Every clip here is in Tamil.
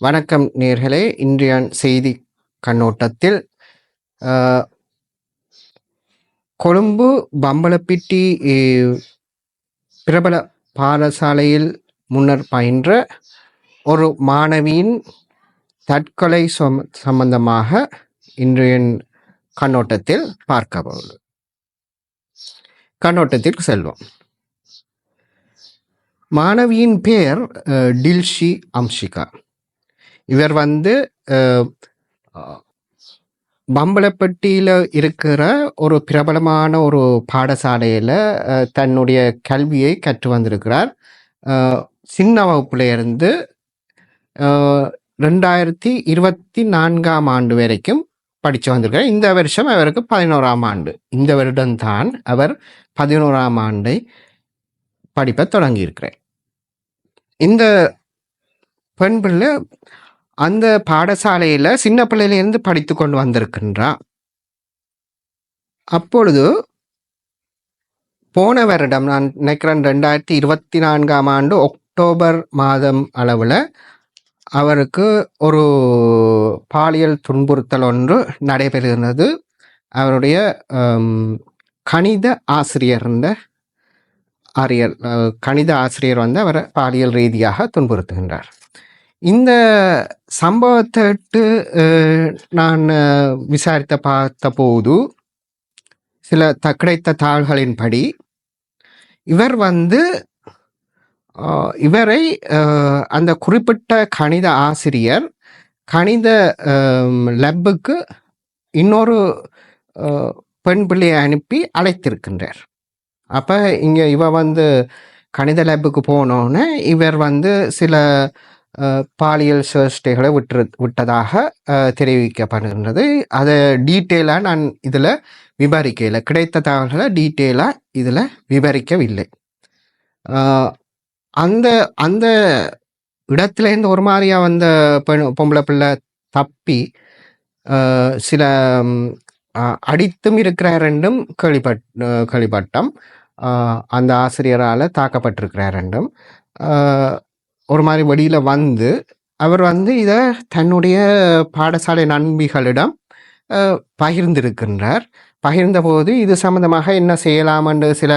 வணக்கம் நேர்களே இன்றைய செய்தி கண்ணோட்டத்தில் கொழும்பு பம்பலப்பிட்டி பிரபல பாடசாலையில் முன்னர் பயின்ற ஒரு மாணவியின் தற்கொலை சம்பந்தமாக இன்றைய கண்ணோட்டத்தில் பார்க்கவும். கண்ணோட்டத்திற்கு செல்வோம். மாணவியின் பெயர் டில்ஷி அம்ஷிகா. இவர் வந்து பம்பளப்பட்டியில் இருக்கிற ஒரு பிரபலமான ஒரு பாடசாலையில் தன்னுடைய கல்வியை கற்று வந்திருக்கிறார். சின்ன வகுப்புல இருந்து ரெண்டாயிரத்தி இருபத்தி நான்காம் ஆண்டு வரைக்கும் படித்து வந்திருக்கார் இந்த வருஷம் அவருக்கு பதினோராம் ஆண்டு. இந்த வருடம்தான் அவர் பதினோராம் ஆண்டை படிப்பை தொடங்கியிருக்கிறார். இந்த பெண் பிள்ளை அந்த பாடசாலையில் சின்ன பிள்ளையிலேருந்து படித்து கொண்டு வந்திருக்கின்றா. அப்பொழுது போன வருடம் நான் நினைக்கிறேன் ரெண்டாயிரத்தி இருபத்தி நான்காம் ஆண்டு அக்டோபர் மாதம் அளவில் அவருக்கு ஒரு பாலியல் துன்புறுத்தல் ஒன்று நடைபெறுகிறது. அவருடைய கணித ஆசிரியர் இருந்த ஆரியர் கணித ஆசிரியர் வந்து அவரை பாலியல் ரீதியாக துன்புறுத்துகின்றார். இந்த சம்பவத்திட்டு நான் அஹ், விசாரித்த பார்த்தபோது சில த கிடைத்த தாள்களின்படி இவர் வந்து இவரை அந்த குறிப்பிட்ட கணித ஆசிரியர் கணித லெப்புக்கு இன்னொரு பெண் பிள்ளையை அனுப்பி அழைத்திருக்கின்றார். அப்போ இங்கே இவ வந்து கணித லேபுக்கு போனோன்னே இவர் வந்து சில பாலியல் சேஷ்டைகளை விட்டு விட்டதாக தெரிவிக்கப்படுகின்றது. அதை டீட்டெயிலாக நான் இதில் விவரிக்கலை கிடைத்த தகவல்களை டீட்டெயிலாக இதில் விவரிக்கவில்லை. அந்த அந்த அந்த இடத்துலேருந்து ஒரு மாதிரியா வந்த பெண் பொம்பளை பிள்ளை தப்பி சில அடித்தும் இருக்கிறார் ரெண்டும் கேள்விப்பட் அஹ், கேள்விப்பட்டோம் அந்த ஆசிரியரால் தாக்கப்பட்டிருக்கிறார் ரெண்டும். ஒரு மாதிரி வெளியில் வந்து அவர் வந்து இதை தன்னுடைய பாடசாலை நண்பிகளிடம் பகிர்ந்திருக்கின்றார். பகிர்ந்தபோது இது சம்பந்தமாக என்ன செய்யலாம் என்று சில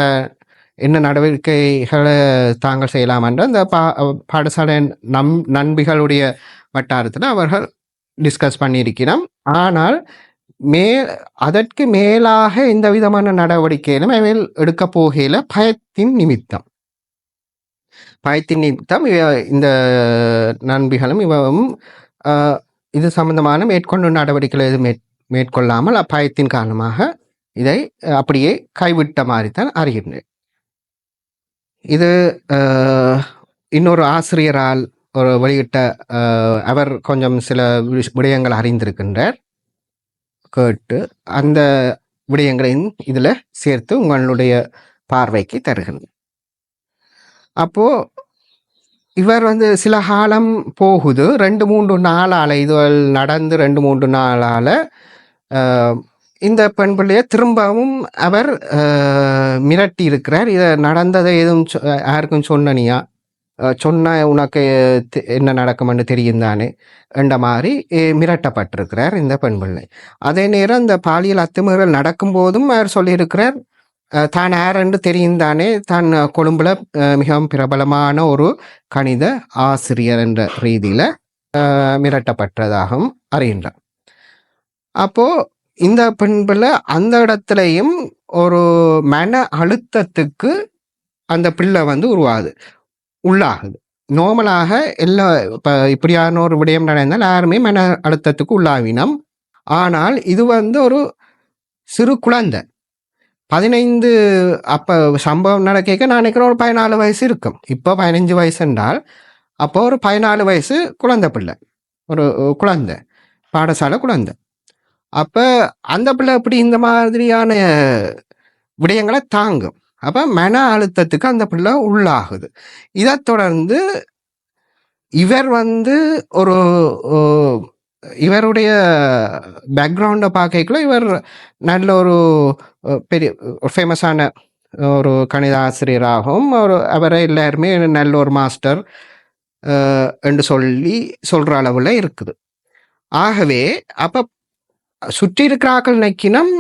என்ன நடவடிக்கைகளை தாங்கள் செய்யலாம் என்று அந்த பா பாடசாலை நம் நண்பிகளுடைய வட்டாரத்தில் அவர்கள் டிஸ்கஸ் பண்ணியிருக்கிறோம். ஆனால் மே அதற்கு மேலாக எந்த விதமான நடவடிக்கையிலும் மேல் எடுக்க போகையில் பயத்தின் நிமித்தம். பயத்தின் நிமித்தம் இந்த நண்பிகளும் இவவும் இது சம்பந்தமான மேற்கொண்டு நடவடிக்கைகள் எதுவும் மேற் மேற்கொள்ளாமல் அப்பயத்தின் காரணமாக இதை அப்படியே கைவிட்ட மாதிரி தான் அறிகின்றேன். இது இன்னொரு ஆசிரியரால் ஒரு வெளியிட்ட அவர் கொஞ்சம் சில விடயங்கள் அறிந்திருக்கின்றார். கேட்டு அந்த விடயங்களையும் இதில் சேர்த்து உங்களுடைய பார்வைக்கு தருகின்றேன். அப்போது இவர் வந்து சில காலம் போகுது. ரெண்டு மூன்று நாளால இது நடந்து ரெண்டு மூன்று நாளால் இந்த பெண் பிள்ளையை திரும்பவும் அவர் மிரட்டி இருக்கிறார் இதை நடந்ததை எதுவும் சொ- யாருக்கும் சொன்னனியா? சொன்ன உனக்கு என்ன நடக்கும்னு தெரியும் தானே? என்ற மாதிரி மிரட்டப்பட்டிருக்கிறார் இந்த பெண் பிள்ளை. அதே நேரம் இந்த பாலியல் அத்துமீறல் நடக்கும்போதும் அவர் சொல்லியிருக்கிறார் தான் யார் என்று தெரியும் தானே? தான் கொழும்புல மிகவும் பிரபலமான ஒரு கணித ஆசிரியர் என்ற ரீதியில் மிரட்டப்பட்டதாகவும் அறிகின்றார். அப்போது இந்த பண்பில் அந்த இடத்துலையும் ஒரு மன அழுத்தத்துக்கு அந்த பிள்ளை வந்து உருவாகுது. உள்ளாகுது. நார்மலாக எல்லா இப்போ இப்படியான ஒரு விடயம் நடந்தால் யாருமே மன அழுத்தத்துக்கு உள்ளாவினம். ஆனால் இது வந்து ஒரு சிறு குழந்தை. பதினைந்து அப்போ சம்பவம் நடக்க நான் நினைக்கிறேன் ஒரு பதினாலு வயசு இருக்கும். இப்போ பதினஞ்சு வயசு என்றால் அப்போ ஒரு பதினாலு வயசு குழந்தை பிள்ளை. ஒரு குழந்தை. பாடசாலை குழந்தை. அப்போ அந்த பிள்ளை அப்படி இந்த மாதிரியான விடயங்களை தாங்கும். அப்போ மன அழுத்தத்துக்கு அந்த பிள்ளை உள்ளாகுது. இதைத் தொடர்ந்து இவர் வந்து ஒரு இவருடைய பேக்ரவுண்டை பார்க்கக்குள்ள இவர் நல்ல ஒரு பெரிய ஃபேமஸான ஒரு கணித ஆசிரியராகவும் ஒரு அவரை எல்லாருமே நல்ல ஒரு மாஸ்டர் என்று சொல்லி சொல்கிற அளவில் இருக்குது. ஆகவே அப்போ சுற்றி இருக்கிறாக்கள் நினைக்கினம்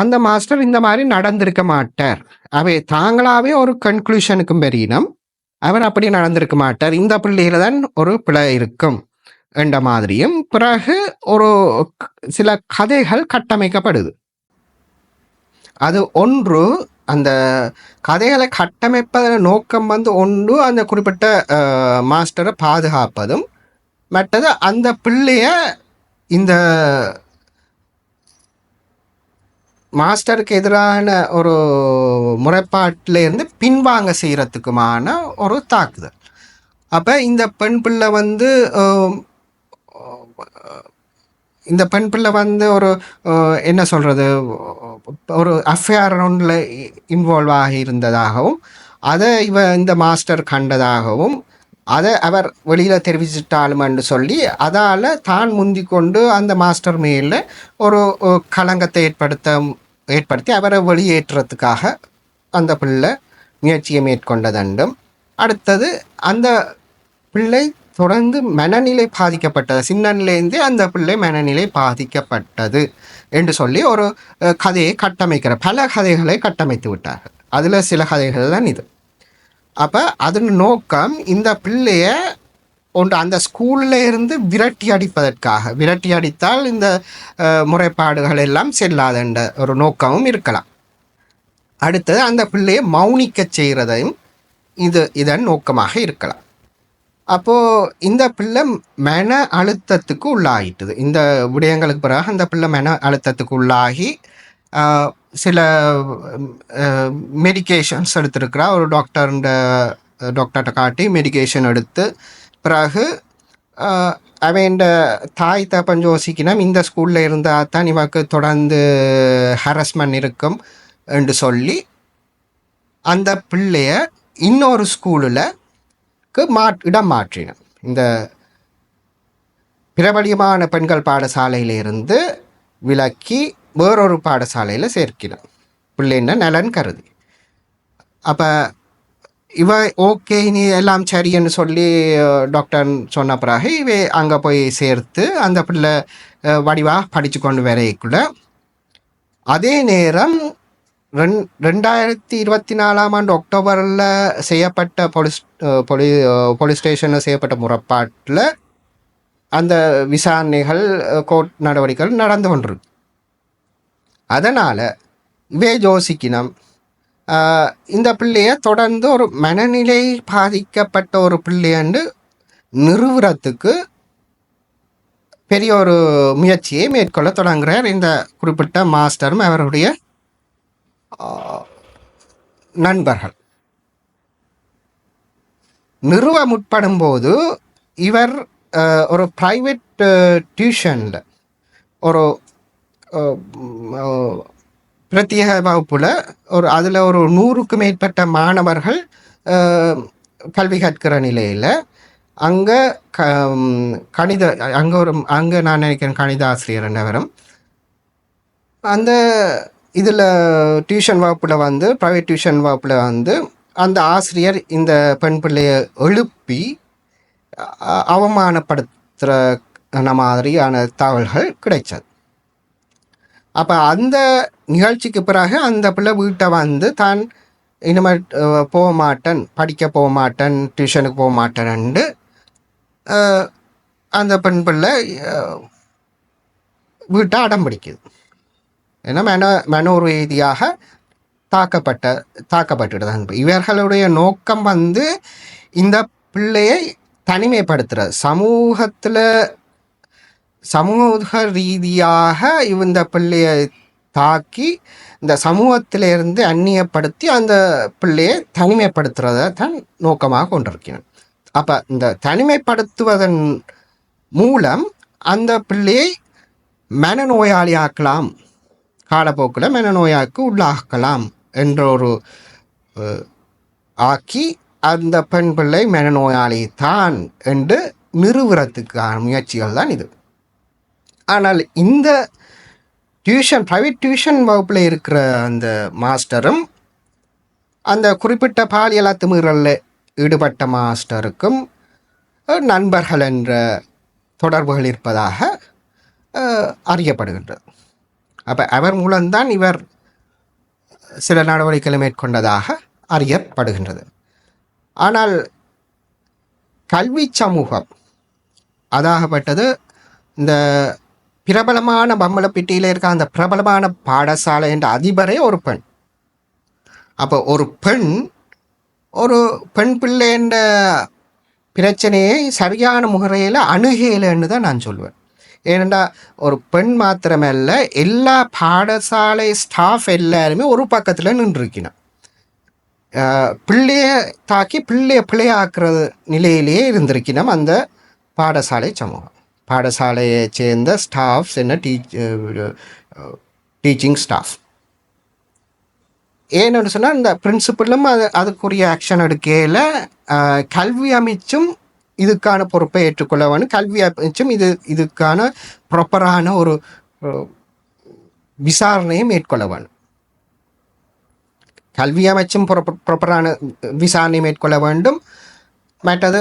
அந்த மாஸ்டர் இந்த மாதிரி நடந்திருக்க மாட்டார். அவை தாங்களாவே ஒரு கன்க்ளூஷனுக்கும் பெரியனம் அவர் அப்படி நடந்திருக்க மாட்டார். இந்த பிள்ளையில தான் ஒரு பிழை இருக்கும் என்ற மாதிரியும் பிறகு ஒரு சில கதைகள் கட்டமைக்கப்படுது. அது ஒன்று அந்த கதைகளை கட்டமைப்பதன் நோக்கம் வந்து ஒன்று அந்த குறிப்பிட்ட மாஸ்டரை பாதுகாப்பதும் மற்றது அந்த பிள்ளைய இந்த மாஸ்டருக்கு எதிரான ஒரு முறைப்பாட்டிலேருந்து பின்வாங்க செய்கிறதுக்குமான ஒரு தாக்குதல். அப்போ இந்த பெண் பிள்ளை வந்து இந்த பெண் பிள்ளை வந்து ஒரு என்ன சொல்கிறது ஒரு அஃபேர் ஒன்றில் இன்வால்வ் ஆகி இருந்ததாகவும் அதை இவ இந்த மாஸ்டர் கண்டதாகவும் அதை அவர் வெளியில் தெரிவிச்சிட்டாலுமென்று சொல்லி அதால் தான் முந்தி கொண்டு அந்த மாஸ்டர் மேல ஒரு களங்கத்தை ஏற்படுத்த ஏற்படுத்தி அவரை வெளியேற்றுறதுக்காக அந்த பிள்ளை முயற்சியை மேற்கொண்டதண்டும். அடுத்தது அந்த பிள்ளை தொடர்ந்து மனநிலை பாதிக்கப்பட்டது. சின்னனிலேருந்தே அந்த பிள்ளை மனநிலை பாதிக்கப்பட்டது என்று சொல்லி ஒரு கதையை கட்டமைக்கிற பல கதைகளை கட்டமைத்து விட்டார்கள். அதில் சில கதைகள் தான் இது. அப்போ அதன் நோக்கம் இந்த பிள்ளைய ஒன்று அந்த ஸ்கூலில் இருந்து விரட்டி அடிப்பதற்காக. விரட்டி அடித்தால் இந்த முறைப்பாடுகள் எல்லாம் செல்லாதென்ற ஒரு நோக்கமும் இருக்கலாம். அடுத்தது அந்த பிள்ளையை மௌனிக்கச் செய்கிறதையும் இது இதன் நோக்கமாக இருக்கலாம். அப்போது இந்த பிள்ளை மன அழுத்தத்துக்கு உள்ளாகிட்டுது இந்த விடயங்களுக்கு பிறகு அந்த பிள்ளை மன அழுத்தத்துக்கு உள்ளாகி சில மெடிகேஷன்ஸ் எடுத்திருக்கிறா. ஒரு டாக்டர்ன்ற டாக்டர்கிட்ட காட்டி மெடிகேஷன் எடுத்து பிறகு ஆஹ், அவன் தாய் தப்பன் யோசிக்கணும் இந்த ஸ்கூலில் இருந்தால் தான் இவாக்கு தொடர்ந்து ஹரஸ்மெண்ட் இருக்கும் என்று சொல்லி அந்த பிள்ளைய இன்னொரு ஸ்கூலில் மா இடம் மாற்றினோம் இந்த பிரபலியமான பெண்கள் பாடசாலையிலிருந்து விலக்கி வேறொரு பாடசாலையில் சேர்க்கிறோம் பிள்ளைன்னா நலன் கருதி. அப்போ இவ ஓகே நீ எல்லாம் சரின்னு சொல்லி டாக்டர் சொன்ன பிறகு இவ அங்கே போய் சேர்த்து அந்த பிள்ளை வடிவாக வடிவா படித்து கொண்டு வரைக்குள்ள அதே நேரம் ரெண் ரெண்டாயிரத்தி இருபத்தி நாலாம் ஆண்டு அக்டோபரில் செய்யப்பட்ட போலீஸ் அஹ், போலீ போலீஸ் ஸ்டேஷனில் செய்யப்பட்ட முறைப்பாட்டில் அந்த விசாரணைகள் கோர்ட் நடவடிக்கைகள் நடந்து கொண்டிருக்கு. அதனால் இவே யோசிக்கணும் இந்த பிள்ளைய தொடர்ந்து ஒரு மனநிலை பாதிக்கப்பட்ட ஒரு பிள்ளையண்டு நிறுவுறத்துக்கு பெரிய ஒரு முயற்சியை மேற்கொள்ள தொடங்குகிறார் இந்த குறிப்பிட்ட மாஸ்டரும் அவருடைய நண்பர்கள். நிறுவ முற்படும் போது இவர் ஒரு ப்ரைவேட் டியூஷனில் ஒரு பிரத்யேக வகுப்பில் ஒரு அதில் ஒரு நூறுக்கு மேற்பட்ட மாணவர்கள் கல்வி கற்கிற நிலையில் அங்கே க கணித அங்கே ஒரு அங்கே நான் நினைக்கிறேன் கணித ஆசிரியர் என்னவரும் அந்த இதில் டியூஷன் வகுப்பில் வந்து ப்ரைவேட் டியூஷன் வகுப்பில் வந்து அந்த ஆசிரியர் இந்த பெண் பிள்ளையை எழுப்பி அவமானப்படுத்துகிற மாதிரியான தகவல்கள் கிடைச்சது. அப்போ அந்த நிகழ்ச்சிக்கு பிறகு அந்த பிள்ளை வீட்டை வந்து தான் இனிமேல் போக மாட்டேன் படிக்க போக மாட்டேன் டியூஷனுக்கு போக மாட்டேன்ண்டு அந்த பெண் பிள்ளை வீட்டை அடம் பிடிக்குது. ஏன்னா மன மனோ ரீதியாக தாக்கப்பட்ட தாக்கப்பட்டுடுதாங்க இவர்களுடைய நோக்கம் வந்து இந்த பிள்ளையை தனிமைப்படுத்துகிற சமூகத்தில் சமூக ரீதியாக இந்த பிள்ளையை தாக்கி இந்த சமூகத்திலிருந்து அந்நியப்படுத்தி அந்த பிள்ளையை தனிமைப்படுத்துறத தான் நோக்கமாக கொண்டிருக்கிறேன். அப்போ இந்த தனிமைப்படுத்துவதன் மூலம் அந்த பிள்ளையை மனநோயாளியாக்கலாம் காலப்போக்கில் மனநோயாக்கு உள்ளாக்கலாம் என்ற ஒரு ஆக்கி அந்த பெண் பிள்ளை மனநோயாளி தான் என்று நிறுவுறதுக்கான முயற்சிகள் தான் இது. ஆனால் இந்த டியூஷன் ப்ரைவேட் டியூஷன் வகுப்பில் இருக்கிற அந்த மாஸ்டரும் அந்த குறிப்பிட்ட பாலியல் அத்துமீறலில் ஈடுபட்ட மாஸ்டருக்கும் நண்பர்கள் என்ற தொடர்புகள் இருப்பதாக அறியப்படுகின்றது. அப்போ அவர் மூலம்தான் இவர் சில நடவடிக்கைகளை மேற்கொண்டதாக அறியப்படுகின்றது. ஆனால் கல்வி சமூகம் அதாகப்பட்டது இந்த பிரபலமான பம்மலப்பிட்டியில் இருக்க அந்த பிரபலமான பாடசாலை என்ற அதிபரே ஒரு பெண். அப்போ ஒரு பெண் ஒரு பெண் பிள்ளை என்ற பிரச்சனையை சரியான முறையில் அணுகையிலன்னு தான் நான் சொல்லுவேன் ஏனெண்டா ஒரு பெண் மாத்திரமல்ல எல்லா பாடசாலை ஸ்டாஃப் எல்லாருமே ஒரு பக்கத்தில் நின்றுருக்கணும் பிள்ளைய தாக்கி பிள்ளைய பிள்ளையாக்குற நிலையிலேயே இருந்திருக்கணும் அந்த பாடசாலை சமூகம். பாடசாலையை சேர்ந்த ஸ்டாஃப்ஸ் என்ன டீச் டீச்சிங் ஸ்டாஃப் ஏன்னு சொன்னால் இந்த பிரின்சிபலும் அது அதுக்குரிய ஆக்ஷன் எடுக்கையில் கல்வி அமைச்சும் இதுக்கான பொறுப்பை ஏற்றுக்கொள்ள வேணும் கல்வி அமைச்சும் இது இதுக்கான ப்ராப்பரான ஒரு விசாரணையை மேற்கொள்ள வேணும் கல்வி அமைச்சும் ப்ராப்பரான விசாரணை மேற்கொள்ள வேண்டும். மற்றது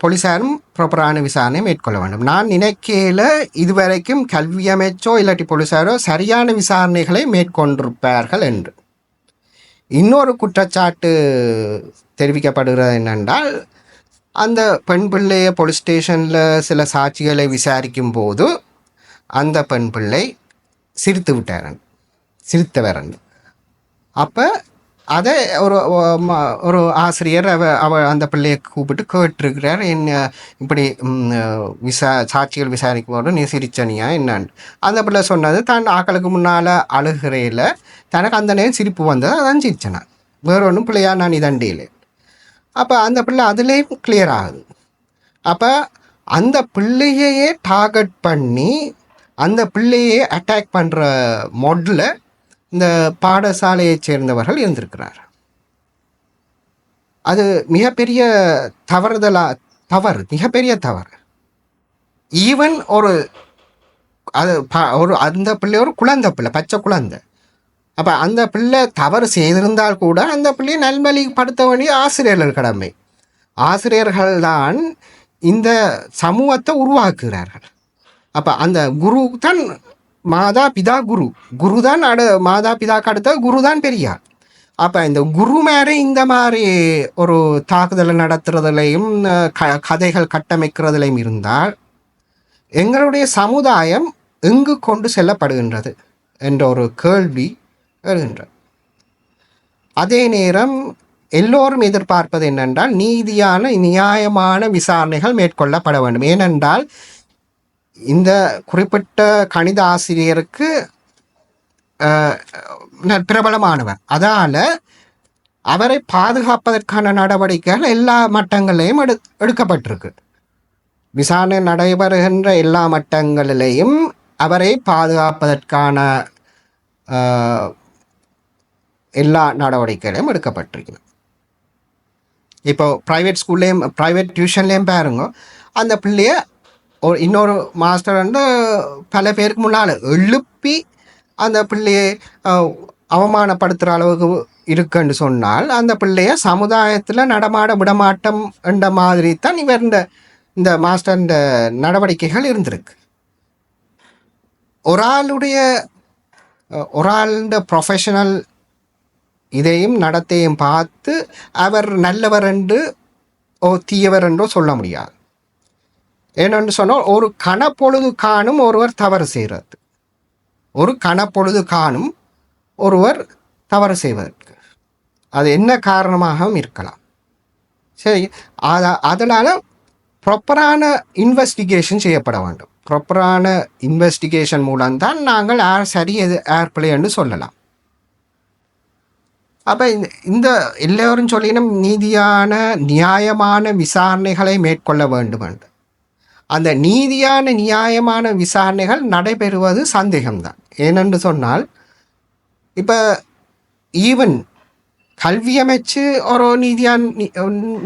போலீஸாரும் ப்ராப்பரான விசாரணை மேற்கொள்ள வேண்டும் நான் நினைக்கையில் இதுவரைக்கும் கல்வி அமைச்சோ இல்லாட்டி போலீஸாரோ சரியான விசாரணைகளை மேற்கொண்டிருப்பார்கள் என்று இன்னொரு குற்றச்சாட்டு தெரிவிக்கப்படுகிறது என்னென்றால் அந்த பெண் பிள்ளையை போலீஸ் ஸ்டேஷனில் சில சாட்சிகளை விசாரிக்கும் போது அந்த பெண் பிள்ளை சிரித்து விட்டாரன் சிரித்தவரன் அப்போ அதை ஒரு ஒரு ஆசிரியர் அவ அவ அந்த பிள்ளையை கூப்பிட்டு கேட்டிருக்கிறார். என்ன இப்படி விசா சாட்சிகள் விசாரிக்கும் போது நீ சிரிச்சனியா என்னான்னு. அந்த பிள்ளை சொன்னது தான் ஆக்களுக்கு முன்னால் அழுகிறையில் தனக்கு அந்த நேரம் சிரிப்பு வந்தது அதான் சிரிச்சனா. வேற ஒன்றும் பிள்ளையா நான் இதண்டியில் அப்போ அந்த பிள்ளை அதுலேயும் கிளியர் ஆகுது. அப்போ அந்த பிள்ளையையே டார்கெட் பண்ணி அந்த பிள்ளையே அட்டாக் பண்ணுற மொட்டில் இந்த பாடசாலையைச் சேர்ந்தவர்கள் இருந்திருக்கிறார். அது மிகப்பெரிய தவறுதலா தவறு மிகப்பெரிய தவறு. ஈவன் ஒரு அது ப- ஒரு அந்த பிள்ளை ஒரு குழந்தை பிள்ளை பச்சை குழந்தை. அப்போ அந்த பிள்ளை தவறு செய்திருந்தால் கூட அந்த பிள்ளையை நல்வழிப்படுத்த வேண்டிய ஆசிரியர்கள் கடமை. ஆசிரியர்கள் தான் இந்த சமூகத்தை உருவாக்குகிறார்கள். அப்போ அந்த குரு தான் மாதா பிதா குரு. குரு தான் அடு மாதா பிதாக்கு அடுத்த குரு தான் பெரியார். அப்போ இந்த குரு மேலே இந்த மாதிரி ஒரு தாக்குதலை நடத்துறதுலையும் க கதைகள் கட்டமைக்கிறதுலையும் இருந்தால் எங்களுடைய சமுதாயம் எங்கு கொண்டு செல்லப்படுகின்றது என்ற ஒரு கேள்வி எழுகின்றது. அதே நேரம் எல்லோரும் எதிர்பார்ப்பது என்னென்றால் நீதியான நியாயமான விசாரணைகள் மேற்கொள்ளப்பட வேண்டும். ஏனென்றால் இந்த குறிப்பிட்ட கணித ஆசிரியருக்கு ந- பிரபலமானவர். அதால் அவரை பாதுகாப்பதற்கான நடவடிக்கைகள் எல்லா மட்டங்களிலையும் எடு எடுக்கப்பட்டிருக்கு. விசாரணை நடைபெறுகின்ற எல்லா மட்டங்களிலேயும் அவரை பாதுகாப்பதற்கான எல்லா நடவடிக்கைகளையும் எடுக்கப்பட்டிருக்கிறது. இப்போ ப்ரைவேட் ஸ்கூல்லேயும் ப்ரைவேட் டியூஷன்லேயும் பாருங்க. அந்த பிள்ளைய ஒரு இன்னொரு மாஸ்டர் வந்து பல பேருக்கு முன்னால் எழுப்பி அந்த பிள்ளையை அவமானப்படுத்துகிற அளவுக்கு இருக்குன்னு சொன்னால் அந்த பிள்ளைய சமுதாயத்தில் நடமாட விடமாட்டம் என்ற மாதிரி தான் இவர் இந்த இந்த மாஸ்டர் நடவடிக்கைகள் இருந்திருக்கு. ஒரு ஆளுடைய ஒரு ஆளுட ப்ரொஃபஷனல் இதையும் நடத்தையும் பார்த்து அவர் நல்லவர் என்று ஓ தீயவர் என்றோ சொல்ல முடியாது. என்னென்னு சொன்னால் ஒரு கணப்பொழுது காணும் ஒருவர் தவறு செய்கிறது. ஒரு கணப்பொழுது காணும் ஒருவர் தவறு செய்வதற்கு. அது என்ன காரணமாகவும் இருக்கலாம். சரி அத அதனால் ப்ராப்பரான இன்வெஸ்டிகேஷன் செய்யப்பட வேண்டும். ப்ராப்பரான இன்வெஸ்டிகேஷன் மூலம்தான் நாங்கள் யார் சரி எது ஏர் பிழை என்று சொல்லலாம். அப்போ இந்த இந்த எல்லோரும் சொல்லினும் நீதியான நியாயமான விசாரணைகளை மேற்கொள்ள வேண்டும் என்று. அந்த நீதியான நியாயமான விசாரணைகள் நடைபெறுவது சந்தேகம்தான். ஏனென்று சொன்னால் இப்போ ஈவன் கல்வி அமைச்சு ஒரு நீதியான்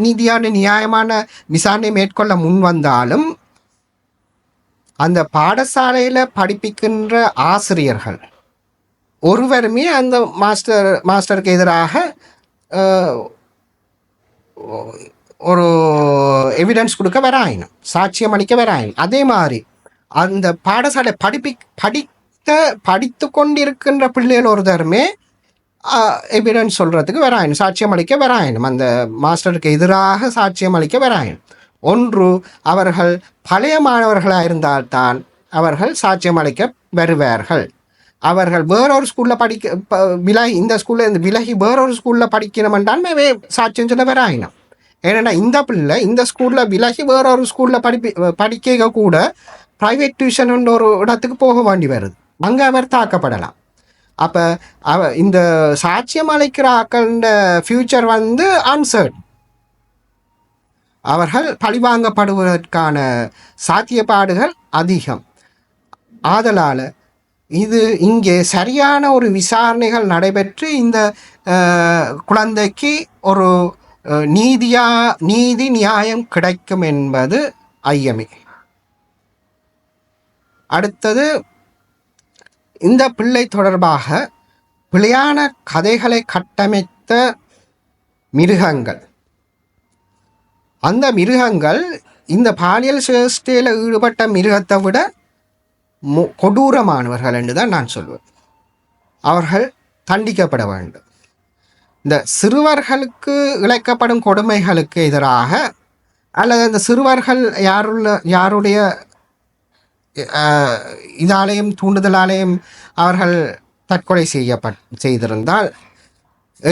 நீதியான நியாயமான விசாரணை மேற்கொள்ள முன் வந்தாலும் அந்த பாடசாலையில் படிப்பிக்கின்ற ஆசிரியர்கள் ஒருவருமே அந்த மாஸ்டர் மாஸ்டருக்கு எதிராக ஒரு எவிடன்ஸ் கொடுக்க வராயினும் சாட்சியம் அளிக்க வராயினும். அதே மாதிரி அந்த பாடசாலை படிப்பி படித்த படித்து கொண்டிருக்கின்ற பிள்ளைகள் ஒருத்தருமே எவிடன்ஸ் சொல்கிறதுக்கு வராயினும் சாட்சியம் அளிக்க வராயினும். அந்த மாஸ்டருக்கு எதிராக சாட்சியம் அளிக்க வராயினும். ஒன்று அவர்கள் பழைய மாணவர்களாக இருந்தால்தான் அவர்கள் சாட்சியம் அளிக்க வருவார்கள். அவர்கள் வேறொரு ஸ்கூலில் படிக்க விலகி இந்த ஸ்கூலில் இருந்து விலகி வேறொரு ஸ்கூலில் படிக்கணுமென்றால் மே சாட்சியம் சொல்ல வராயினும். ஏன்னா இந்த பிள்ளை இந்த ஸ்கூலில் விலகி வேறொரு ஸ்கூலில் படிப்பி படிக்க கூட ப்ரைவேட் டியூஷன் ஒரு இடத்துக்கு போக வேண்டி வருது அங்கே அவர் தாக்கப்படலாம் அப்போ அவ இந்த சாட்சியம் அளிக்கிற ஆக்கள ஃபியூச்சர் வந்து அன்சர்ட் அவர்கள் பழிவாங்கப்படுவதற்கான சாத்தியப்பாடுகள் அதிகம் ஆதலால் இது இங்கே சரியான ஒரு விசாரணைகள் நடைபெற்று இந்த குழந்தைக்கு ஒரு நீதியா நீதி நியாயம் கிடைக்கும் என்பது ஐயமே. அடுத்தது இந்த பிள்ளை தொடர்பாக பிழையான கதைகளை கட்டமைத்த மிருகங்கள். அந்த மிருகங்கள் இந்த பாலியல் சேஷ்டையில் ஈடுபட்ட மிருகத்தை விட கொடூரமானவர்கள் என்று தான் நான் சொல்வேன். அவர்கள் தண்டிக்கப்பட வேண்டும். இந்த சிறுவர்களுக்கு இழைக்கப்படும் கொடுமைகளுக்கு எதிராக அல்லது அந்த சிறுவர்கள் யாருள்ள யாருடைய இதாலேயும் தூண்டுதலாலேயும் அவர்கள் தற்கொலை செய்யப்பட் செய்திருந்தால்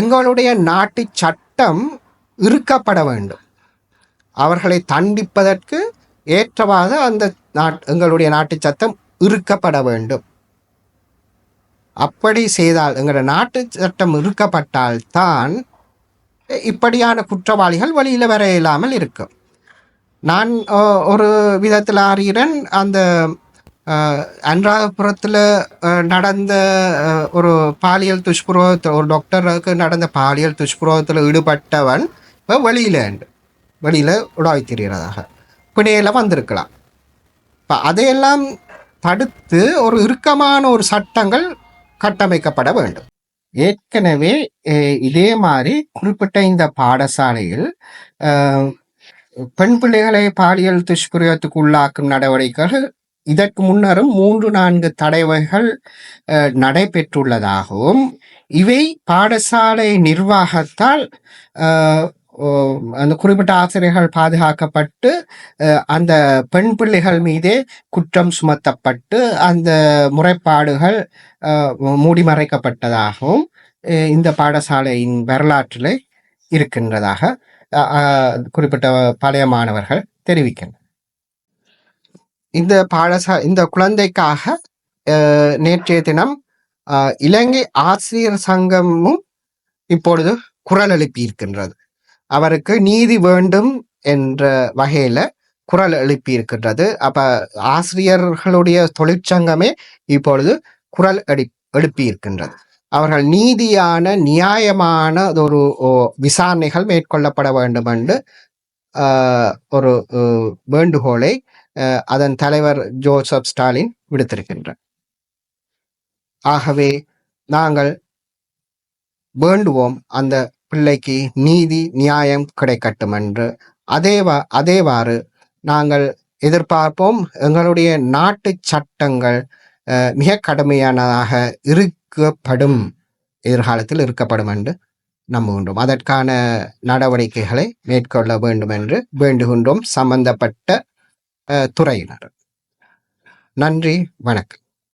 எங்களுடைய நாட்டு சட்டம் இருக்கப்பட வேண்டும். அவர்களை தண்டிப்பதற்கு ஏற்றவாத அந்த நாட் எங்களுடைய நாட்டு சட்டம் இருக்கப்பட வேண்டும். அப்படி செய்தால் எங்களோட நாட்டு சட்டம் இருக்கப்பட்டால் தான் இப்படியான குற்றவாளிகள் வழியில் வர இல்லாமல் இருக்கும். நான் ஒரு விதத்தில் அறிகிறேன் அந்த அஹ், அனுராதபுரத்தில் நடந்த ஒரு பாலியல் துஷ்புரோகத்தில் ஒரு டாக்டருக்கு நடந்த பாலியல் துஷ்புரோகத்தில் ஈடுபட்டவன் இப்போ வெளியில் வெளியில் உடாவி தெரிகிறதாக பிணையில் வந்திருக்கலாம். இப்போ அதையெல்லாம் தடுத்து ஒரு இறுக்கமான ஒரு சட்டங்கள் கட்டமைக்கப்பட வேண்டும். ஏற்கனவே இதே மாதிரி குறிப்பிட்ட இந்த பாடசாலையில் பெண் பிள்ளைகளை பாலியல் துஷ்பிரயோகத்துக்கு உள்ளாக்கும் நடவடிக்கைகள் இதற்கு முன்னரும் மூன்று நான்கு தடவைகள் நடைபெற்றுள்ளதாகவும் இவை பாடசாலை நிர்வாகத்தால் அந்த குறிப்பிட்ட ஆசிரியர்கள் பாதுகாக்கப்பட்டு அஹ், அந்த பெண் பிள்ளைகள் மீதே குற்றம் சுமத்தப்பட்டு அந்த முறைப்பாடுகள் மூடி மறைக்கப்பட்டதாகவும் அஹ், இந்த பாடசாலையின் வரலாற்றில் இருக்கின்றதாக அஹ், அஹ், குறிப்பிட்ட பழைய மாணவர்கள் தெரிவிக்கின்றனர். இந்த பாடசா இந்த குழந்தைக்காக அஹ், நேற்றைய தினம் இலங்கை ஆசிரியர் சங்கமும் இப்பொழுது குரல் எழுப்பியிருக்கின்றது அவருக்கு நீதி வேண்டும் என்ற வகையில குரல் எழுப்பி இருக்கின்றது அப்ப ஆசிரியர்களுடைய தொழிற்சங்கமே இப்பொழுது குரல் எழு எழுப்பி இருக்கின்றது அவர்கள் நீதியான நியாயமான ஒரு ஓ, விசாரணைகள் மேற்கொள்ளப்பட வேண்டும் என்று ஆஹ், ஒரு வேண்டுகோளை அஹ், அதன் தலைவர் ஜோசப் ஸ்டாலின் விடுத்திருக்கின்றார். ஆகவே நாங்கள் வேண்டுவோம் அந்த பிள்ளைக்கு நீதி நியாயம் கிடைக்கட்டும் என்று. அதேவா அதேவாறு நாங்கள் எதிர்பார்ப்போம். எங்களுடைய நாட்டு சட்டங்கள் மிக கடுமையானதாக இருக்கப்படும் எதிர்காலத்தில் இருக்கப்படும் என்று நம்புகின்றோம். அதற்கான நடவடிக்கைகளை மேற்கொள்ள வேண்டும் என்று வேண்டுகின்றோம். சம்பந்தப்பட்ட துறையினர். நன்றி வணக்கம்.